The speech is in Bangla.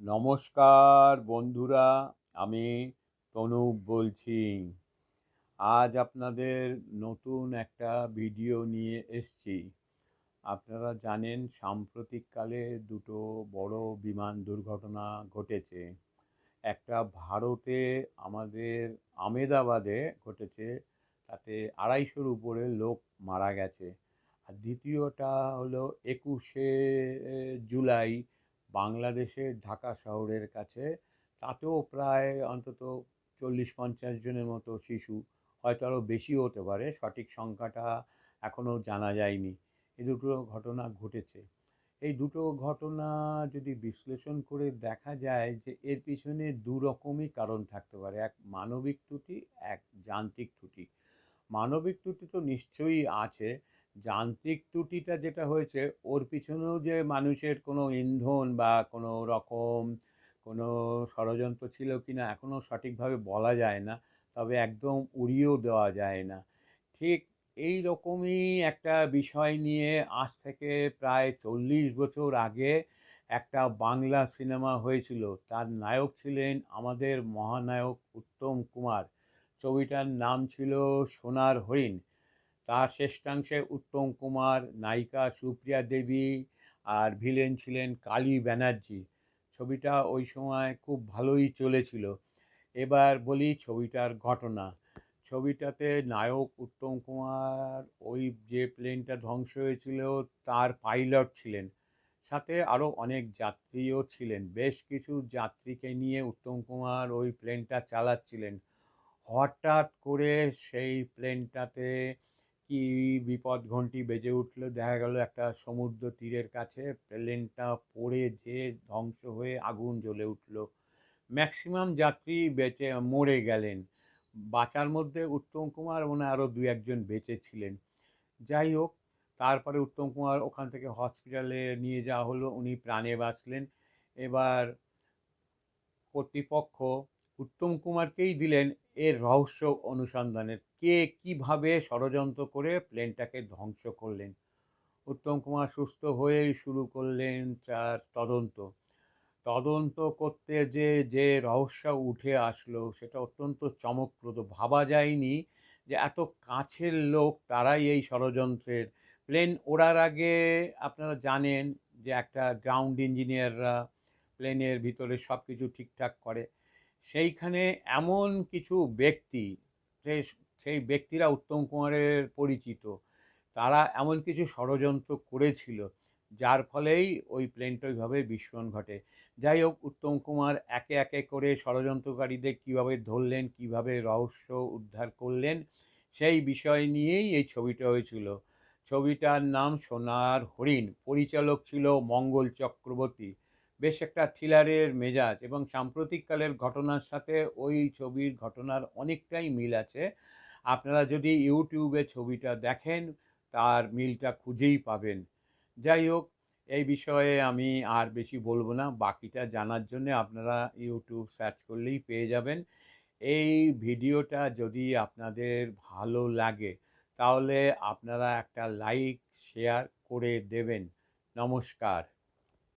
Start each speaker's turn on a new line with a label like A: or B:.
A: নমস্কার বন্ধুরা, আমি তনুপ বলছি। আজ আপনাদের নতুন একটা ভিডিও নিয়ে এসছি। আপনারা জানেন, সাম্প্রতিককালে দুটো বড় বিমান দুর্ঘটনা ঘটেছে। একটা ভারতে, আমাদের আমেদাবাদে ঘটেছে, তাতে আড়াইশোর উপরে লোক মারা গেছে। আর দ্বিতীয়টা হলো একুশে জুলাই বাংলাদেশের ঢাকা শহরের কাছে, তাতেও প্রায় অন্তত চল্লিশ পঞ্চাশ জনের মতো শিশু হয়তো আরও বেশি হতে পারে, সঠিক সংখ্যাটা এখনও জানা যায়নি। এই দুটো ঘটনা ঘটেছে। এই দুটো ঘটনা যদি বিশ্লেষণ করে দেখা যায় যে এর পিছনে দু রকমই কারণ থাকতে পারে, এক মানবিক ত্রুটি, এক যান্ত্রিক ত্রুটি। মানবিক ত্রুটি তো নিশ্চয়ই আছে যান্ত্রিক ত্রুটিটা যেটা হয়েছে, ওর পিছনেও যে মানুষের কোনো ইন্ধন বা কোনো রকম কোনো ষড়যন্ত্র ছিল কি না এখনও সঠিকভাবে বলা যায় না, তবে একদম উড়িয়েও দেওয়া যায় না। ঠিক এই রকমই একটা বিষয় নিয়ে আজ থেকে প্রায় চল্লিশ বছর আগে একটা বাংলা সিনেমা হয়েছিল, তার নায়ক ছিলেন আমাদের মহানায়ক উত্তম কুমার। ছবিটার নাম ছিল সোনার হরিণ। তার শ্রেষ্ঠাংশে উত্তম কুমার, নায়িকা সুপ্রিয়া দেবী আর ভিলেন ছিলেন কালী ব্যানার্জি। ছবিটা ওই সময় খুব ভালোই চলেছিল। এবার বলি ছবিটার ঘটনা। ছবিটাতে নায়ক উত্তম কুমার ওই যে প্লেনটা ধ্বংস হয়েছিল তার পাইলট ছিলেন। সাথে আরও অনেক যাত্রীও ছিলেন। বেশ কিছু যাত্রীকে নিয়ে উত্তম কুমার ওই প্লেনটা চালাচ্ছিলেন। হঠাৎ করে সেই প্লেনটাতে কি বিপদ ঘন্টি বেজে উঠল? দেখা গেল একটা সমুদ্র তীরের কাছে, প্লেনটা পড়ে যে ধ্বংস হয়ে আগুন জ্বলে উঠল। ম্যাক্সিমাম যাত্রী বেঁচে, মরে গেলেন। বাঁচার মধ্যে উত্তম কুমার মনে আরও দু একজন বেঁচে ছিলেন। যাই হোক, তারপরে উত্তম কুমার ওখান থেকে হসপিটালে নিয়ে যাওয়া হলো। উনি প্রাণে বাঁচলেন। এবার কর্তৃপক্ষ উত্তম কুমারকেই দিলেন এর রহস্য অনুসন্ধানের। কে কীভাবে ষড়যন্ত্র করে প্লেনটাকে ধ্বংস করলেন? উত্তম কুমার সুস্থ হয়েই শুরু করলেন তার তদন্ত। তদন্ত করতে যে যে রহস্য উঠে আসলো, সেটা অত্যন্ত চমকপ্রদ। ভাবা যায়নি যে এত কাছের লোক তারাই এই ষড়যন্ত্রের। প্লেন ওড়ার আগে আপনারা জানেন যে একটা গ্রাউন্ড ইঞ্জিনিয়াররা প্লেনের ভিতরে সব কিছু ঠিকঠাক করে। সেইখানে এমন কিছু ব্যক্তি সেই ব্যক্তিরা উত্তম কুমারের পরিচিত, তারা এমন কিছু ষড়যন্ত্র করেছিল, যার ফলেই ওই প্লেনটা ওইভাবে বিস্ফোরণ ঘটে। যাই হোক, উত্তম কুমার একে একে করে ষড়যন্ত্রকারীদের কীভাবে ধরলেন, কীভাবে রহস্য উদ্ধার করলেন, সেই বিষয় নিয়েই এই ছবিটা হয়েছিল। ছবিটার নাম সোনার হরিণ, পরিচালক ছিল মঙ্গল চক্রবর্তী। বেশ একটা থ্রিলারের মেজাজ এবং সাম্প্রতিককালের ঘটনার সাথে ওই ছবির ঘটনার অনেকটাই মিল আছে। আপনারা যদি ইউটিউবে ছবিটা দেখেন, তার মিলটা খুঁজেই পাবেন। যাই হোক, এই বিষয়ে আমি আর বেশি বলব না। বাকিটা জানার জন্য আপনারা ইউটিউব সার্চ করলেই পেয়ে যাবেন। এই ভিডিওটা যদি আপনাদের ভালো লাগে, তাহলে আপনারা একটা লাইক, শেয়ার করে দেবেন। নমস্কার।